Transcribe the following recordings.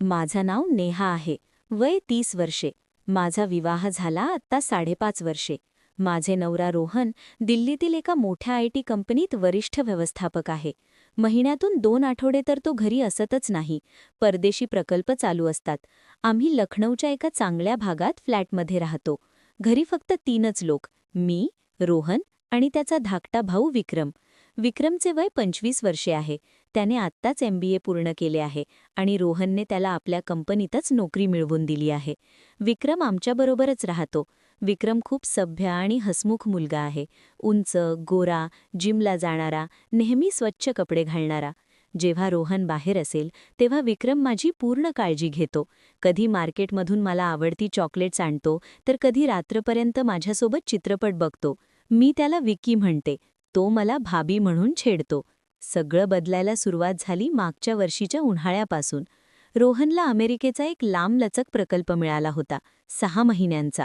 माझं नाव नेहा आहे. वय तीस वर्षे. माझा विवाह झाला आत्ता साडेपाच वर्षे. माझे नवरा रोहन दिल्लीतील एका मोठ्या आय टी कंपनीत वरिष्ठ व्यवस्थापक आहे. महिन्यातून दोन आठवडे तर तो घरी असतच नाही. परदेशी प्रकल्प चालू असतात. आम्ही लखनौच्या एका चांगल्या भागात फ्लॅटमध्ये राहतो. घरी फक्त तीनच लोक मी रोहन आणि त्याचा धाकटा भाऊ विक्रम. विक्रमचे वय पंचवीस वर्षे आहे. त्याने आत्ताच एम बी ए पूर्ण केले आहे आणि रोहनने त्याला आपल्या कंपनीतच नोकरी मिळवून दिली आहे. विक्रम आमच्याबरोबरच राहतो. विक्रम खूप सभ्य आणि हसमुख मुलगा आहे. उंच गोरा जिमला जाणारा नेहमी स्वच्छ कपडे घालणारा. जेव्हा रोहन बाहेर असेल तेव्हा विक्रम माझी पूर्ण काळजी घेतो. कधी मार्केटमधून मला आवडती चॉकलेट्स आणतो तर कधी रात्रपर्यंत माझ्यासोबत चित्रपट बघतो. मी त्याला विकी म्हणते. तो मला भाभी म्हणून छेडतो. सगळं बदलायला सुरुवात झाली मागच्या वर्षीच्या उन्हाळ्यापासून. रोहनला अमेरिकेचा एक लांबलचक प्रकल्प मिळाला होता सहा महिन्यांचा.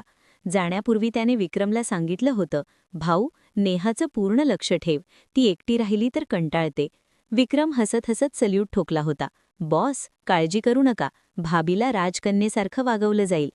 जाण्यापूर्वी त्याने विक्रमला सांगितलं होतं भाऊ नेहाचं पूर्ण लक्ष ठेव ती एकटी राहिली तर कंटाळते. विक्रम हसत हसत सल्यूट ठोकला होता बॉस काळजी करू नका भाभीला राजकन्येसारखं वागवलं जाईल.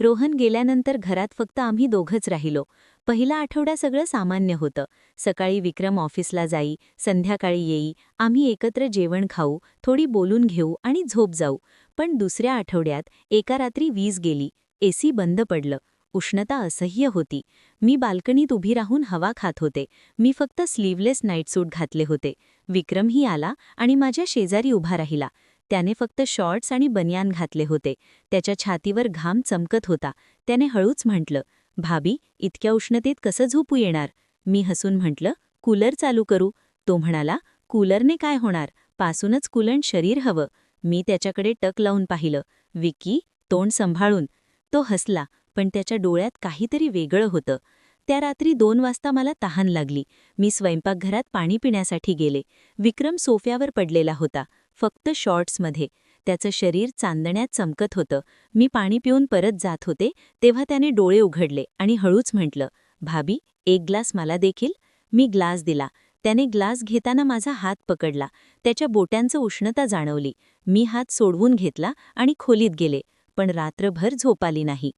रोहन गेल्यानंतर घरात फक्त आम्ही दोघंच राहिलो. पहिला आठवडा सगळं सामान्य होतं. सकाळी विक्रम ऑफिसला जाई संध्याकाळी येई आम्ही एकत्र जेवण खाऊ थोडी बोलून घेऊ आणि झोप जाऊ. पण दुसऱ्या आठवड्यात एका रात्री वीज गेली एसी बंद पडलं. उष्णता असह्य होती. मी बाल्कनीत उभी राहून हवा खात होते. मी फक्त स्लीवलेस नाईटसूट घातले होते. विक्रमही आला आणि माझ्या शेजारी उभा राहिला. त्याने फक्त शॉर्ट्स आणि बनियान घातले होते. त्याच्या छातीवर घाम चमकत होता. त्याने हळूच म्हटलं भाभी इतक्या उष्णतेत कसं झोपू येणार? मी हसून म्हटलं कूलर चालू करू. तो म्हणाला कूलरने काय होणार? पासूनच कुलण शरीर हवं. मी त्याच्याकडे टक लावून पाहिलं. विकी तोंड सांभाळून. तो हसला पण त्याच्या डोळ्यात काहीतरी वेगळं होतं. त्या रात्री दोन वाजता मला तहान लागली. मी स्वयंपाकघरात पाणी पिण्यासाठी गेले. विक्रम सोफ्यावर पडलेला होता फक्त शॉर्ट्समध्ये. त्याचं शरीर चांदण्यात चमकत होतं. मी पाणी पिऊन परत जात होते तेव्हा त्याने डोळे उघडले आणि हळूच म्हटलं भाभी एक ग्लास मला देखील. मी ग्लास दिला. त्याने ग्लास घेताना माझा हात पकडला. त्याच्या बोट्यांचं उष्णता जाणवली. मी हात सोडवून घेतला आणि खोलीत गेले पण रात्रभर झोप आली नाही.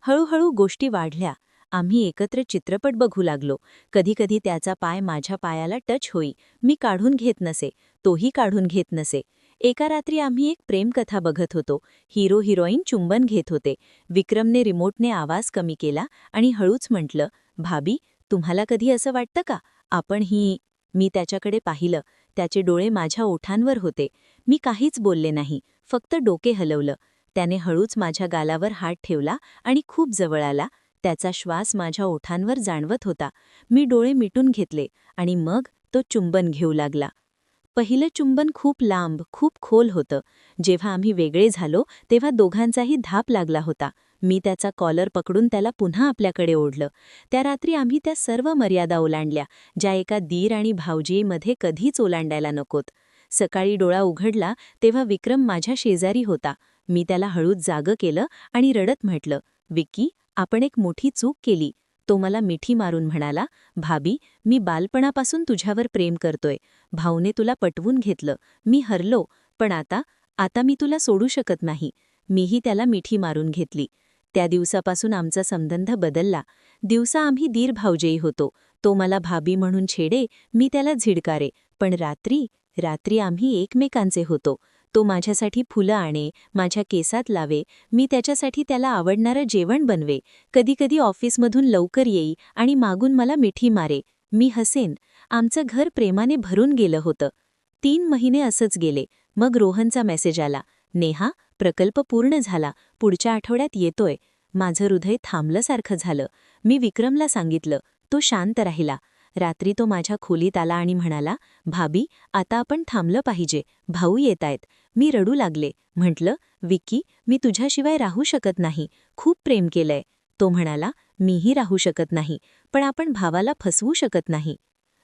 हळूहळू गोष्टी वाढल्या. आम्ही एकत्र चित्रपट बघू लागलो. कधीकधी त्याचा पाय माझ्या पायाला टच होई. मी काढून घेत नसे. तोही काढून घेत नसे. एका रात्री आम्ही एक प्रेमकथा बघत होतो. हिरो हिरोईन चुंबन घेत होते. विक्रमने रिमोटने आवाज कमी केला आणि हळूच म्हटलं भाभी तुम्हाला कधी असं वाटतं का? आपण ही मी त्याच्याकडे पाहिलं. त्याचे डोळे माझ्या ओठांवर होते. मी काहीच बोलले नाही. फक्त डोके हलवलं. त्याने हळूच माझ्या गालावर हात ठेवला आणि खूप जवळ आला. त्याचा श्वास माझ्या ओठांवर जाणवत होता. मी डोळे मिटून घेतले आणि मग तो चुंबन घेऊ लागला. पहिलं चुंबन खूप लांब खूप खोल होतं. जेव्हा आम्ही वेगळे झालो तेव्हा दोघांचाही धाप लागला होता. मी त्याचा कॉलर पकडून त्याला पुन्हा आपल्याकडे ओढलं. त्या रात्री आम्ही त्या सर्व मर्यादा ओलांडल्या ज्या एका दीर आणि भावजीमध्ये कधीच ओलांडायला नकोत. सकाळी डोळा उघडला तेव्हा विक्रम माझ्या शेजारी होता. मी त्याला हळूच जागं केलं आणि रडत म्हटलं विक्की आपण एक मोठी चूक केली. तो मला मिठी मारून म्हणाला भाभी मी बालपणापासून तुझ्यावर प्रेम करतोय. भाऊने तुला पटवून घेतलं. मी हरलो पण आता आता मी तुला सोडू शकत नाही. मीही त्याला मिठी मारून घेतली. त्या दिवसापासून आमचा संबंध बदलला. दिवसा आम्ही दीर भावजेई होतो. तो मला भाभी म्हणून छेडे मी त्याला झिडकारे. पण रात्री रात्री आम्ही एकमेकांचे होतो. तो माझ्यासाठी फुलं आणे माझ्या केसात लावे मी त्याच्यासाठी त्याला आवडणारं जेवण बनवे. कधीकधी ऑफिसमधून लवकर येई आणि मागून मला मिठी मारे. मी हसेन. आमचं घर प्रेमाने भरून गेलं होतं. तीन महिने असंच गेले. मग रोहनचा मेसेज आला. नेहा प्रकल्प पूर्ण झाला. पुढच्या आठवड्यात येतोय. माझं हृदय थांबल्यासारखं झालं. मी विक्रमला सांगितलं. तो शांत राहिला. रात्री तो माझ्या खोलीत आला आणि म्हणाला भाभी आता आपण थांबलं पाहिजे. भाऊ येतायत मी रडू लागले. म्हटलं विक्की मी तुझ्याशिवाय राहू शकत नाही. खूप प्रेम केलंय. तो म्हणाला मीही राहू शकत नाही. पण आपण भावाला फसवू शकत नाही.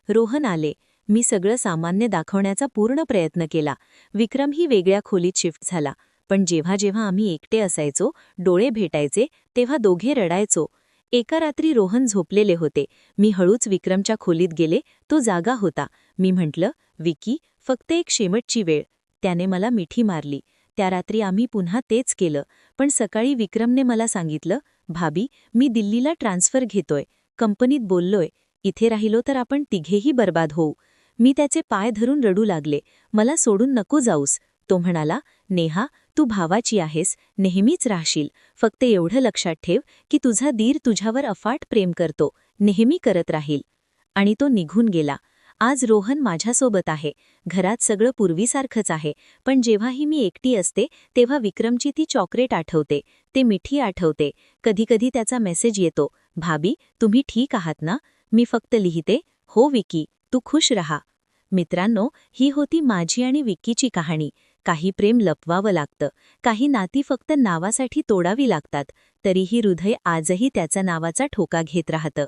रोहन आले. मी सगळं सामान्य दाखवण्याचा पूर्ण प्रयत्न केला. विक्रमही वेगळ्या खोलीत शिफ्ट झाला. पण जेव्हा जेव्हा आम्ही एकटे असायचो डोळे भेटायचे तेव्हा दोघे रडायचो. एका रात्री रोहन झोपलेले होते. मी हळूच विक्रमच्या खोलीत गेले. तो जागा होता. मी म्हटलं विकी फक्त एक शेवटची वेळ. त्याने मला मिठी मारली. त्या रात्री आम्ही पुन्हा तेच केलं. पण सकाळी विक्रमने मला सांगितलं भाभी मी दिल्लीला ट्रान्सफर घेतोय. कंपनीत बोललोय. इथे राहिलो तर आपण तिघेही बर्बाद होऊ. मी त्याचे पाय धरून रडू लागले. मला सोडून नको जाऊस. तो म्हणाला नेहा तू भावाची आहेस नेहमीच राहशील. फक्त एवढं लक्षात ठेव की तुझा दीर तुझ्यावर अफाट प्रेम करतो नेहमी करत राहील. आणि तो निघून गेला. आज रोहन माझ्यासोबत आहे. घरात सगळं पूर्वीसारखंच आहे. पण जेव्हाही मी एकटी असते तेव्हा विक्रमची ती चॉकलेट आठवते. ते मिठी आठवते. कधीकधी त्याचा मेसेज येतो. भाभी तुम्ही ठीक आहात ना? मी फक्त लिहिते हो विकी तू खुश रहा. मित्रांनो ही होती माझी आणि विक्कीची कहाणी. काही प्रेम लपवावं लागतं. काही नाती फक्त नावासाठी तोडावी लागतात. तरीही हृदय आजही त्याचा नावाचा ठोका घेत राहतं.